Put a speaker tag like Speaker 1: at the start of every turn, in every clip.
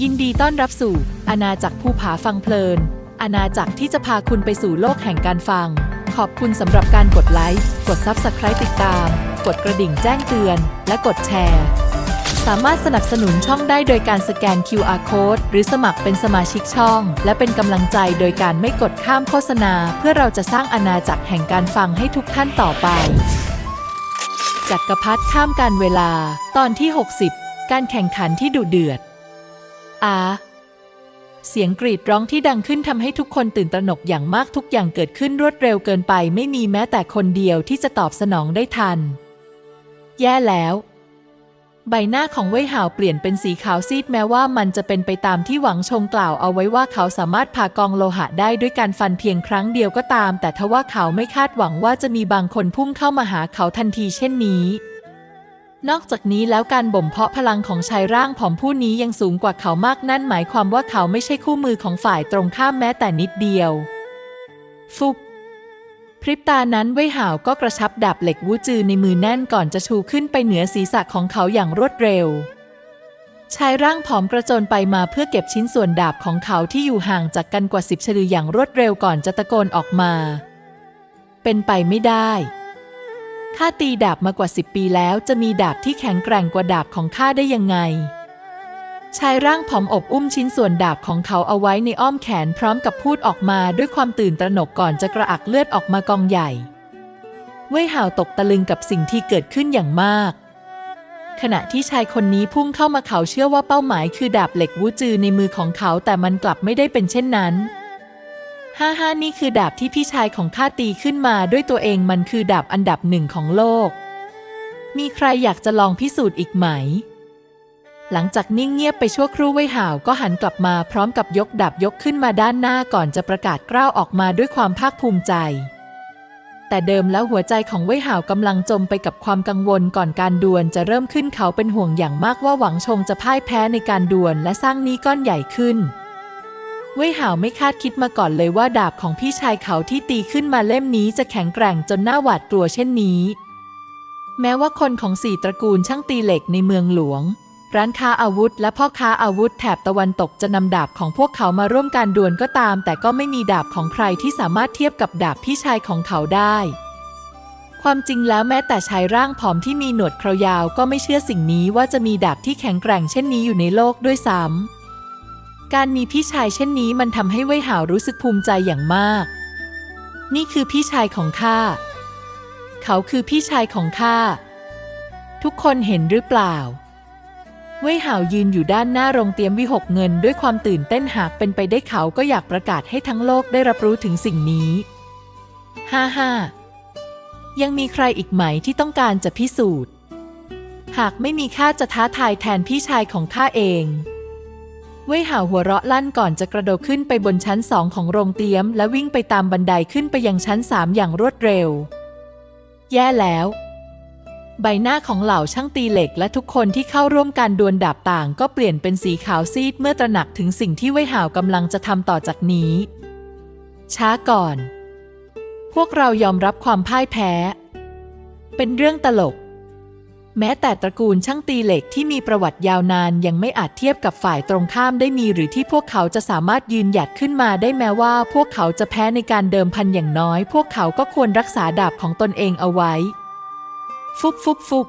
Speaker 1: ยินดีต้อนรับสู่อาณาจักรภูผาฟังเพลิน อาณาจักรที่จะพาคุณไปสู่โลกแห่งการฟัง ขอบคุณสำหรับการกดไลค์ กด Subscribe ติดตาม กดกระดิ่งแจ้งเตือน และกดแชร์ สามารถสนับสนุนช่องได้โดยการสแกน QR Code หรือสมัครเป็นสมาชิกช่อง และเป็นกำลังใจโดยการไม่กดข้ามโฆษณา เพื่อเราจะสร้างอาณาจักรแห่งการฟังให้ทุกท่านต่อไป จักรพรรดิข้ามการเวลา ตอนที่ 60 การแข่งขันที่ดุเดือด อาเสียงกรีดร้องที่ดังขึ้นทำให้ทุกคนตื่นตระหนกอย่างมากทุกอย่างเกิดขึ้นรวดเร็วเกินไป ไม่มีแม้แต่คนเดียวที่จะตอบสนองได้ทัน แย่แล้ว ใบหน้าของเว่ยหาวเปลี่ยนเป็นสีขาวซีดแม้ว่ามันจะเป็นไปตามที่หวังชงกล่าวเอาไว้ว่าเขาสามารถผ่ากองโลหะได้ด้วยการฟันเพียงครั้งเดียวก็ตาม แต่ทว่าเขาไม่คาดหวังว่าจะมีบางคนพุ่งเข้ามาหาเขาทันทีเช่นนี้ นอกจากนี้แล้วการบ่มเพาะพลังของชายร่างผอมผู้นี้ยังสูงกว่าเขามากนั่นหมายความว่าเขาไม่ใช่คู่มือของฝ่ายตรงข้ามแม้แต่นิดเดียว ฟุบพริบตานั้นเว่ยหาวก็กระชับดาบเหล็กวูจือในมือแน่นก่อนจะชูขึ้นไปเหนือศีรษะของเขาอย่างรวดเร็ว ชายร่างผอมกระโจนไปมาเพื่อเก็บชิ้นส่วนดาบของเขาที่อยู่ห่างจากกันกว่าสิบชลืออย่างรวดเร็วก่อนจะตะโกนออกมา เป็นไปไม่ได้ ข้าตีดาบมากว่าสิบปีแล้วจะมีดาบที่แข็งแกร่งกว่าดาบของข้าได้ยังไง ชายร่างผอมอบอุ้มชิ้นส่วนดาบของเขาเอาไว้ในอ้อมแขนพร้อมกับพูดออกมาด้วยความตื่นตระหนกก่อนจะกระอักเลือดออกมากองใหญ่ เว่ยห่าวตกตะลึงกับสิ่งที่เกิดขึ้นอย่างมาก ขณะที่ชายคนนี้พุ่งเข้ามาเขาเชื่อว่าเป้าหมายคือดาบเหล็กวูจือในมือของเขาแต่มันกลับไม่ได้เป็นเช่นนั้น ฮ่าฮ่านี่คือดาบที่พี่ชายของข้าตีขึ้นมาด้วยตัวเองมันคือดาบอันดับหนึ่งของโลก มีใครอยากจะลองพิสูจน์อีกไหม หลังจากนิ่งเงียบไปชั่วครู่ไว้ห่าวก็หันกลับมาพร้อมกับยกดาบยกขึ้นมาด้านหน้าก่อนจะประกาศกล้าวออกมาด้วยความภาคภูมิใจ แต่เดิมแล้วหัวใจของเว่ยห่าวกำลังจมไปกับความกังวลก่อนการดวลจะเริ่มขึ้นเขาเป็นห่วงอย่างมากว่าหวังชงจะพ่ายแพ้ในการดวลและสร้างนี้ก้อนใหญ่ขึ้น เว่ยหาวไม่คาดคิดมาก่อนเลยว่าดาบของพี่ชายเขาที่ตีขึ้นมาเล่มนี้จะแข็งแกร่งจนน่าหวาดกลัวเช่นนี้ แม้ว่าคนของสี่ตระกูลช่างตีเหล็กในเมืองหลวง ร้านค้าอาวุธและพ่อค้าอาวุธแถบตะวันตกจะนำดาบของพวกเขามาร่วมการดวลก็ตาม แต่ก็ไม่มีดาบของใครที่สามารถเทียบกับดาบพี่ชายของเขาได้ ความจริงแล้วแม้แต่ชายร่างผอมที่มีหนวดเครายาวก็ไม่เชื่อสิ่งนี้ว่าจะมีดาบที่แข็งแกร่งเช่นนี้อยู่ในโลกด้วยซ้ำ การมีพี่ชายเช่นนี้มันทำให้เว่ยหาวรู้สึกภูมิใจอย่างมาก นี่คือพี่ชายของข้า เขาคือพี่ชายของข้า ทุกคนเห็นหรือเปล่า เว่ยหาวยืนอยู่ด้านหน้าโรงเตรียมวิหกเงินด้วยความตื่นเต้นหากเป็นไปได้เขาก็อยากประกาศให้ทั้งโลกได้รับรู้ถึงสิ่งนี้ ฮ่าฮ่ายังมีใครอีกไหมที่ต้องการจะพิสูจน์ หากไม่มีข้าจะท้าทายแทนพี่ชายของข้าเอง เว่ยห่าวหัวเราะลั่นก่อนจะกระโดดขึ้นไปบนชั้นสองของโรงเตรียม และวิ่งไปตามบันไดขึ้นไปยังชั้นสามอย่างรวดเร็ว แย่แล้ว ใบหน้าของเหล่าช่างตีเหล็กและทุกคนที่เข้าร่วมการดวลดาบต่าง ก็เปลี่ยนเป็นสีขาวซีดเมื่อตระหนักถึงสิ่งที่เว่ยห่าวกำลังจะทำต่อจากนี้ ช้าก่อน พวกเรายอมรับความพ่ายแพ้ เป็นเรื่องตลก แม้แต่ตระกูลช่างตีเหล็กที่มีประวัติยาวนานยังไม่อาจเทียบกับฝ่ายตรงข้ามได้มีหรือที่พวกเขาจะสามารถยืนหยัดขึ้นมาได้แม้ว่า พวกเขาจะแพ้ในการเดิมพันอย่างน้อย พวกเขาก็ควรรักษาดาบของตนเองเอาไว้ ฟุบฟุบฟุบ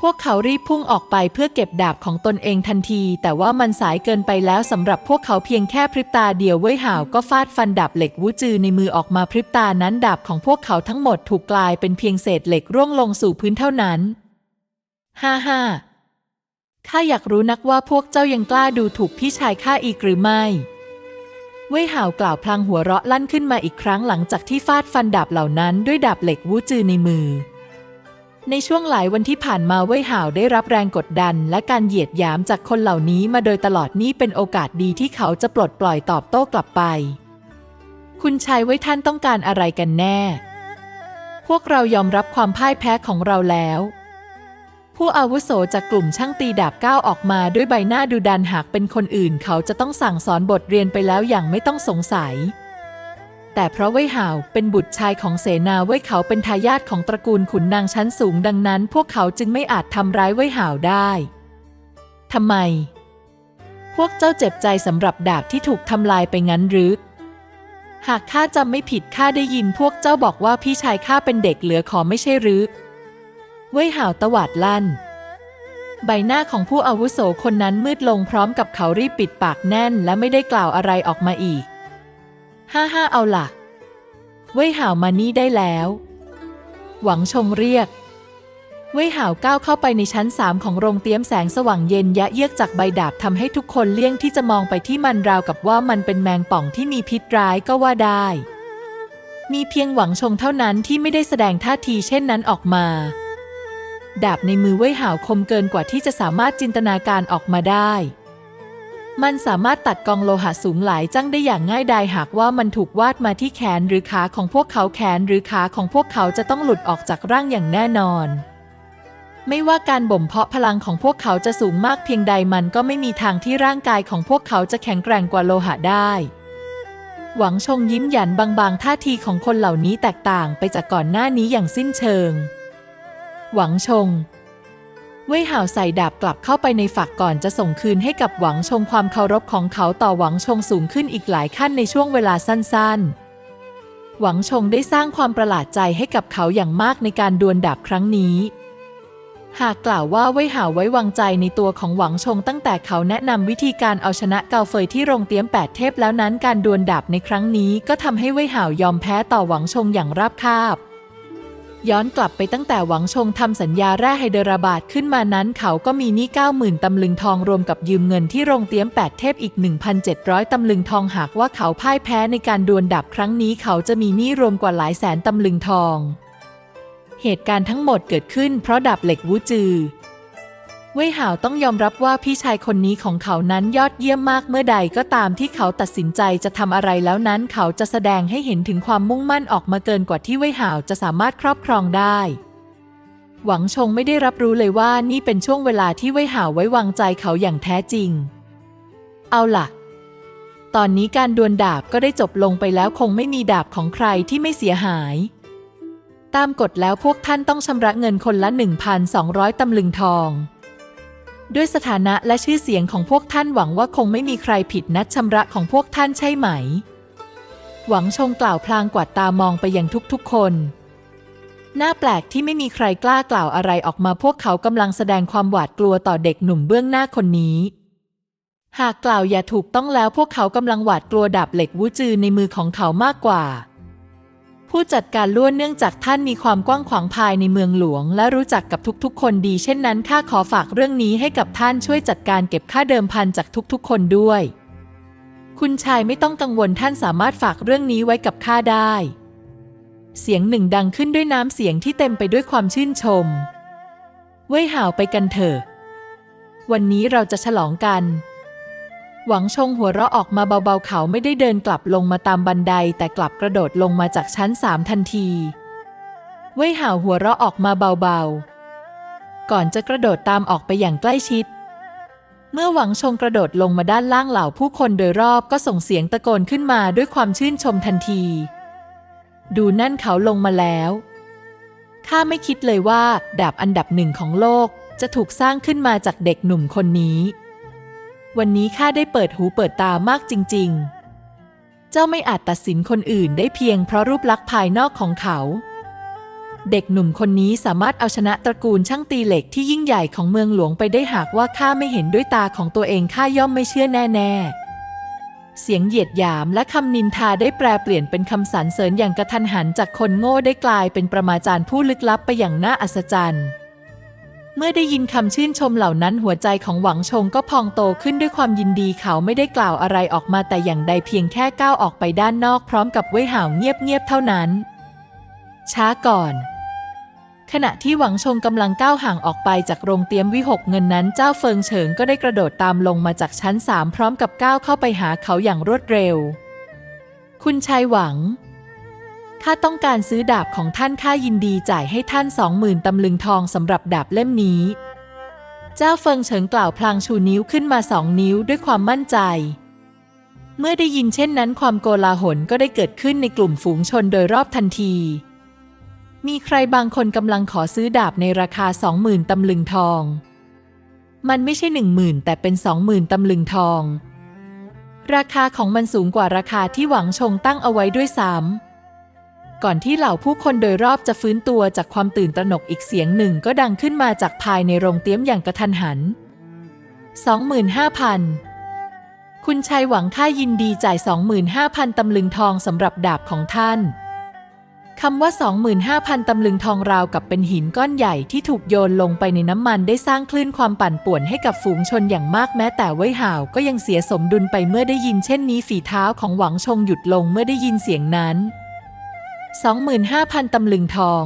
Speaker 1: พวกเขารีบพุ่งออกไปเพื่อเก็บดาบของตนเองทันที แต่ว่ามันสายเกินไปแล้วสำหรับพวกเขาเพียงแค่พริบตาเดียวเว้ยห่าวก็ฟาดฟันดาบเหล็กวูจือในมือออกมาพริบตานั้นดาบของพวกเขาทั้งหมดถูกกลายเป็นเพียงเศษเหล็กร่วงลงสู่พื้นเท่านั้น ฮ่าฮ่าข้าอยากรู้นักว่าพวกเจ้ายังกล้าดูถูกพี่ชายข้าอีกหรือไม่ เว่ยห่าวกล่าวพลางหัวเราะลั่นขึ้นมาอีกครั้งหลังจากที่ฟาดฟันดาบเหล่านั้นด้วยดาบเหล็กวูจือในมือ ในช่วงหลายวันที่ผ่านมาเว่ยห่าวได้รับแรงกดดัน และการเหยียดหยามจากคนเหล่านี้มาโดยตลอดนี่เป็นโอกาสดีที่เขาจะปลดปล่อยตอบโต้กลับไป คุณชายไว้ท่านต้องการอะไรกันแน่ พวกเรายอมรับความพ่ายแพ้ของเราแล้ว ผู้อาวุโสจากกลุ่มช่างตีดาบก้าวออกมาด้วยใบหน้าดุดันหากเป็นคนอื่น เขาจะต้องสั่งสอนบทเรียนไปแล้วอย่างไม่ต้องสงสัย แต่เพราะเว่ยห่าวเป็นบุตรชายของเสนาเว่ยเขาเป็นทายาทของตระกูลขุนนางชั้นสูงดังนั้น พวกเขาจึงไม่อาจทำร้ายเว่ยห่าวได้ทำไม พวกเจ้าเจ็บใจสำหรับดาบที่ถูกทำลายไปงั้นหรือหากข้าจำไม่ผิดข้าได้ยินพวกเจ้าบอกว่าพี่ชายข้าเป็นเด็กเหลือขอไม่ใช่หรือ เว้ยห่าวตวาดลั่น ใบหน้าของผู้อาวุโสคนนั้นมืดลงพร้อมกับเขารีบปิดปากแน่นและไม่ได้กล่าวอะไรออกมาอีก ห้าห้าเอาล่ะ เว้ยห่าวมานี่ได้แล้ว หวังชงเรียก เว่ยหาวก้าวเข้าไปในชั้นสามของโรงเตี้ยมแสงสว่างเย็นยะเยือกจากใบดาบทำให้ทุกคนเลี่ยงที่จะมองไปที่มันราวกับว่ามันเป็นแมงป่องที่มีพิษร้ายก็ว่าได้มีเพียงหวังชงเท่านั้นที่ไม่ได้แสดงท่าทีเช่นนั้นออกมา ดาบในมือเว่ยหาวคมเกินกว่าที่จะสามารถจินตนาการออกมาได้ มันสามารถตัดกองโลหะสูงหลายจังได้อย่างง่ายดายหากว่ามันถูกวาดมาที่แขนหรือขาของพวกเขาแขนหรือขาของพวกเขาจะต้องหลุดออกจากร่างอย่างแน่นอน ไม่ว่าการบ่มเพาะพลังของพวกเขาจะสูงมากเพียงใดมันก็ไม่มีทางที่ร่างกายของพวกเขาจะแข็งแกร่งกว่าโลหะได้หวังชงยิ้มหยันบางๆ ท่าทีของคนเหล่านี้แตกต่างไปจากก่อนหน้านี้อย่างสิ้นเชิง หวังชง เว่ยห่าวใส่ดาบกลับเข้าไปในฝักก่อนจะส่งคืนให้กับหวังชงความเคารพของเขาต่อหวังชงสูงขึ้นอีกหลายขั้นในช่วงเวลาสั้น ๆ หวังชงได้สร้างความประหลาดใจให้กับเขาอย่างมากในการดวลดาบครั้งนี้หากกล่าวว่าเว่ยห่าวไว้วางใจในตัวของหวังชงตั้งแต่เขาแนะนำวิธีการเอาชนะเกาเฟยที่โรงเตี้ยมแปดเทพแล้วนั้นการดวลดาบในครั้งนี้ก็ทำให้เว่ยห่าวยอมแพ้ต่อหวังชงอย่างราบคาบ ย้อนกลับไปตั้งแต่หวังชงทำสัญญาแร่ไฮเดราบาดขึ้นมานั้น เขาก็มีหนี้90,000ตำลึงทองรวมกับยืมเงินที่โรงเตี้ยมแปดเทพอีก 1,700 ตำลึงทองหากว่าเขาพ่ายแพ้ในการดวลดับครั้งนี้เขาจะมีหนี้รวมกว่าหลายแสนตำลึงทอง เหตุการณ์ทั้งหมดเกิดขึ้นเพราะดับเหล็กวูจือ เว่ยห่าวต้องยอมรับว่าพี่ชายคนนี้ของเขานั้นยอดเยี่ยมมากเมื่อใดก็ตามที่เขาตัดสินใจจะทำอะไรแล้วนั้นเขาจะแสดงให้เห็นถึงความมุ่งมั่นออกมาเกินกว่าที่เว่ยห่าวจะสามารถครอบครองได้ หวังชงไม่ได้รับรู้เลยว่านี่เป็นช่วงเวลาที่เว่ยห่าวไว้วางใจเขาอย่างแท้จริง เอาล่ะ ตอนนี้การดวลดาบก็ได้จบลงไปแล้วคงไม่มีดาบของใครที่ไม่เสียหายตามกฎแล้วพวกท่านต้องชำระเงินคนละ 1,200 ตำลึงทอง ด้วยสถานะและชื่อเสียงของพวกท่านหวังว่าคงไม่มีใครผิดนัดชำระของพวกท่านใช่ไหม หวังชงกล่าวพลางกวาดตามองไปยังทุกๆคนน่าแปลกที่ไม่มีใครกล้ากล่าวอะไรออกมาพวกเขากำลังแสดงความหวาดกลัวต่อเด็กหนุ่มเบื้องหน้าคนนี้ หากกล่าวอย่าถูกต้องแล้วพวกเขากำลังหวาดกลัวดาบเหล็กวูจือในมือของเขามากกว่า ผู้จัดการล้วนเนื่องจากท่านมีความกว้างขวางภายในเมืองหลวง และรู้จักกับทุกๆ คนดี เช่นนั้นข้าขอฝากเรื่องนี้ให้กับท่านช่วยจัดการเก็บค่าเดิมพันจากทุกๆ คนด้วย คุณชายไม่ต้องกังวลท่านสามารถฝากเรื่องนี้ไว้กับข้าได้ เสียงหนึ่งดังขึ้นด้วยน้ำเสียงที่เต็มไปด้วยความชื่นชม เว่ยห่าวไปกันเถอะ วันนี้เราจะฉลองกัน หวังชงหัวเราะออกมาเบาๆเขาไม่ได้เดินกลับลงมาตามบันไดแต่กลับกระโดดลงมาจากชั้นสามทันทีเว่ยห่าวหัวเราะออกมาเบาๆ ก่อนจะกระโดดตามออกไปอย่างใกล้ชิด เมื่อหวังชงกระโดดลงมาด้านล่างเหล่าผู้คนโดยรอบก็ส่งเสียงตะโกนขึ้นมาด้วยความชื่นชมทันที ดูนั่นเขาลงมาแล้วข้าไม่คิดเลยว่าดาบอันดับหนึ่งของโลกจะถูกสร้างขึ้นมาจากเด็กหนุ่มคนนี้ วันนี้ข้าได้เปิดหูเปิดตามากจริง ๆ เจ้าไม่อาจตัดสินคนอื่นได้เพียงเพราะรูปลักษณ์ภายนอกของเขา เด็กหนุ่มคนนี้สามารถเอาชนะตระกูลช่างตีเหล็กที่ยิ่งใหญ่ของเมืองหลวงไปได้หากว่าข้าไม่เห็นด้วยตาของตัวเองข้าย่อมไม่เชื่อแน่ๆ เสียงเหยียดหยามและคำนินทาได้แปลเปลี่ยนเป็นคำสรรเสริญอย่างกระทันหันจากคนโง่ได้กลายเป็นประมาจารย์ผู้ลึกลับไปอย่างน่าอัศจรรย์ เมื่อได้ยินคำชื่นชมเหล่านั้นหัวใจของหวังชงก็พองโตขึ้นด้วยความยินดีเขาไม่ได้กล่าวอะไรออกมาแต่อย่างใดเพียงแค่ก้าวออกไปด้านนอกพร้อมกับเว้ยห่าวเงียบๆเท่านั้น ช้าก่อน ขณะที่หวังชงกำลังก้าวห่างออกไปจากโรงเตรียมวิหกเงินนั้นเจ้าเฟิงเฉิงก็ได้กระโดดตามลงมาจากชั้นสามพร้อมกับก้าวเข้าไปหาเขาอย่างรวดเร็ว คุณชายหวัง ข้าต้องการซื้อดาบของท่านข้ายินดีจ่ายให้ท่านสองหมื่นตำลึงทองสำหรับดาบเล่มนี้ เจ้าเฟิงเฉิงกล่าวพลางชูนิ้วขึ้นมาสองนิ้วด้วยความมั่นใจ เมื่อได้ยินเช่นนั้นความโกลาหลก็ได้เกิดขึ้นในกลุ่มฝูงชนโดยรอบทันที มีใครบางคนกำลังขอซื้อดาบในราคาสองหมื่นตำลึงทอง มันไม่ใช่หนึ่งหมื่นแต่เป็นสองหมื่นตำลึงทอง ราคาของมันสูงกว่าราคาที่หวังชงตั้งเอาไว้ด้วยซ้ำ ก่อนที่เหล่าผู้คนโดยรอบจะฟื้นตัวจากความตื่นตระหนกอีกเสียงหนึ่งก็ดังขึ้นมาจากภายในโรงเตี้ยมอย่างกระทันหัน 25,000 คุณชัยหวังค่ายินดีจ่าย 25,000 ตำลึงทองสำหรับดาบของท่านคำว่า 25,000 ตำลึงทองราวกับเป็นหินก้อนใหญ่ที่ถูกโยนลงไปในน้ำมันได้สร้างคลื่นความปั่นป่วนให้กับฝูงชนอย่างมากแม้แต่ไว้ห่าวก็ยังเสียสมดุลไปเมื่อได้ยินเช่นนี้ฝีเท้าของหวังชงหยุดลงเมื่อได้ยินเสียงนั้น 25,000 ตำลึงทอง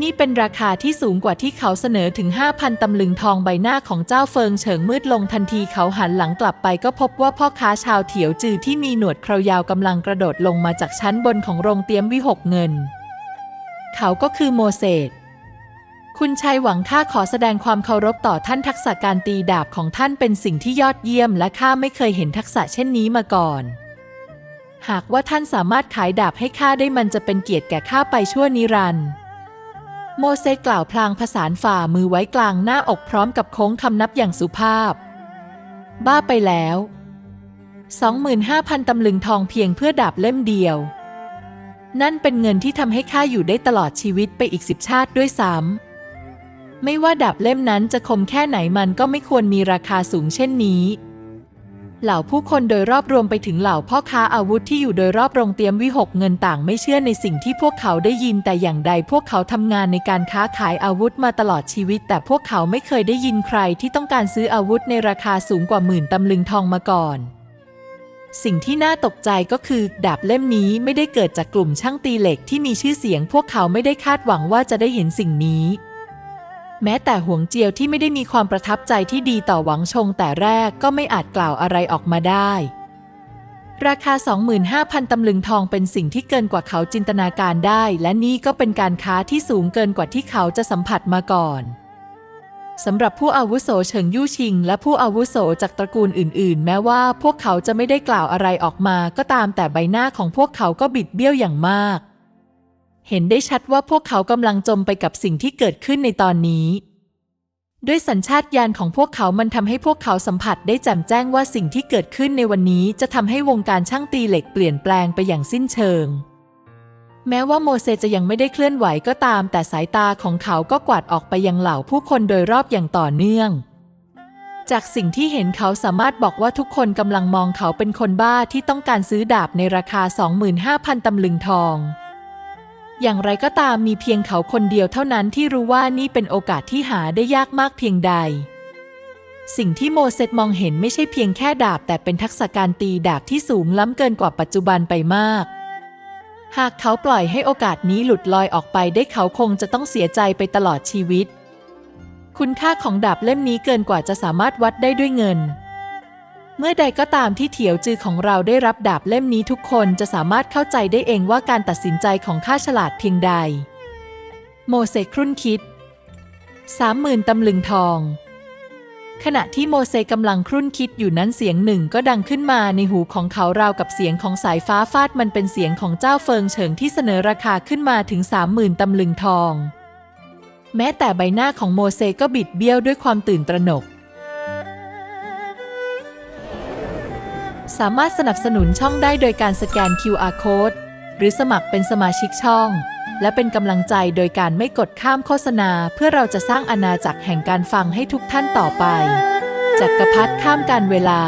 Speaker 1: นี่เป็นราคาที่สูงกว่าที่เขาเสนอถึง 5,000 ตำลึงทองใบหน้าของเจ้าเฟิงเฉิงมืดลงทันทีเขาหันหลังกลับไปก็พบว่าพ่อค้าชาวเถียวจือที่มีหนวดเครายาวกำลังกระโดดลงมาจากชั้นบนของโรงเตี๊ยมวิหกเงิน เขาก็คือโมเสสคุณชัยหวังข้าขอแสดงความเคารพต่อท่านทักษะการตีดาบของท่านเป็นสิ่งที่ยอดเยี่ยมและข้าไม่เคยเห็นทักษะเช่นนี้มาก่อน หากว่าท่านสามารถขายดาบให้ข้าได้มันจะเป็นเกียรติแก่ข้าไปชั่วนิรันดร์โมเสสกล่าวพลางผสานฝ่ามือไว้กลางหน้าอกพร้อมกับโค้งคำนับอย่างสุภาพ บ้าไปแล้ว 25,000 ตำลึงทองเพียงเพื่อดาบเล่มเดียว นั่นเป็นเงินที่ทำให้ข้าอยู่ได้ตลอดชีวิตไปอีกสิบชาติด้วยซ้ำไม่ว่าดาบเล่มนั้นจะคมแค่ไหนมันก็ไม่ควรมีราคาสูงเช่นนี้ เหล่าผู้คนโดยรอบรวมไปถึงเหล่าพ่อค้าอาวุธที่อยู่โดยรอบโรงเตรียมวิหกเงินต่างไม่เชื่อในสิ่งที่พวกเขาได้ยินแต่อย่างใดพวกเขาทำงานในการค้าขายอาวุธมาตลอดชีวิต แต่พวกเขาไม่เคยได้ยินใครที่ต้องการซื้ออาวุธในราคาสูงกว่าหมื่นตำลึงทองมาก่อน สิ่งที่น่าตกใจก็คือดาบเล่มนี้ไม่ได้เกิดจากกลุ่มช่างตีเหล็กที่มีชื่อเสียง พวกเขาไม่ได้คาดหวังว่าจะได้เห็นสิ่งนี้ แม้แต่หวงเจียวที่ไม่ได้มีความประทับใจที่ดีต่อหวังชงแต่แรกก็ไม่อาจกล่าวอะไรออกมาได้ ราคา 25,000 ตำลึงทองเป็นสิ่งที่เกินกว่าเขาจินตนาการได้ และนี่ก็เป็นการค้าที่สูงเกินกว่าที่เขาจะสัมผัสมาก่อนสำหรับผู้อาวุโสเฉิงยู่ชิง และผู้อาวุโสจากตระกูลอื่น ๆ แม้ว่าพวกเขาจะไม่ได้กล่าวอะไรออกมาก็ตามแต่ใบหน้าของพวกเขาก็บิดเบี้ยวอย่างมาก เห็นได้ชัดว่าพวกเขากำลังจมไปกับสิ่งที่เกิดขึ้นในตอนนี้ ด้วยสัญชาตญาณของพวกเขามันทำให้พวกเขาสัมผัสได้แจ่มแจ้งว่าสิ่งที่เกิดขึ้นในวันนี้จะทำให้วงการช่างตีเหล็กเปลี่ยนแปลงไปอย่างสิ้นเชิง แม้ว่าโมเสจะยังไม่ได้เคลื่อนไหวก็ตาม แต่สายตาของเขาก็กวาดออกไปยังเหล่าผู้คนโดยรอบอย่างต่อเนื่อง จากสิ่งที่เห็นเขาสามารถบอกว่าทุกคนกำลังมองเขาเป็นคนบ้าที่ต้องการซื้อดาบในราคา 25,000ตำลึงทอง อย่างไรก็ตามมีเพียงเขาคนเดียวเท่านั้นที่รู้ว่านี่เป็นโอกาสที่หาได้ยากมากเพียงใด สิ่งที่โมเสสมองเห็นไม่ใช่เพียงแค่ดาบ แต่เป็นทักษะการตีดาบที่สูงล้ำเกินกว่าปัจจุบันไปมาก หากเขาปล่อยให้โอกาสนี้หลุดลอยออกไปได้เขาคงจะต้องเสียใจไปตลอดชีวิต คุณค่าของดาบเล่มนี้เกินกว่าจะสามารถวัดได้ด้วยเงิน เมื่อใดก็ตามที่เถียวจือของเราได้รับดาบเล่มนี้ทุกคนจะสามารถเข้าใจได้เองว่าการตัดสินใจของข้าฉลาดเพียงใด โมเสสครุ่นคิดสามหมื่นตำลึงทอง ขณะที่โมเสกำลังครุ่นคิดอยู่นั้นเสียงหนึ่งก็ดังขึ้นมาในหูของเขาราวกับเสียงของสายฟ้าฟาดมันเป็นเสียงของเจ้าเฟิงเฉิงที่เสนอราคาขึ้นมาถึงสามหมื่นตำลึงทอง แม้แต่ใบหน้าของโมเสสก็บิดเบี้ยวด้วยความตื่นตระหนก สามารถสนับสนุนช่องได้โดยการสแกน QR Code หรือสมัครเป็นสมาชิกช่อง และเป็นกำลังใจโดยการไม่กดข้ามโฆษณา เพื่อเราจะสร้างอาณาจักรแห่งการฟังให้ทุกท่านต่อไป จักรพรรดิข้ามการเวลา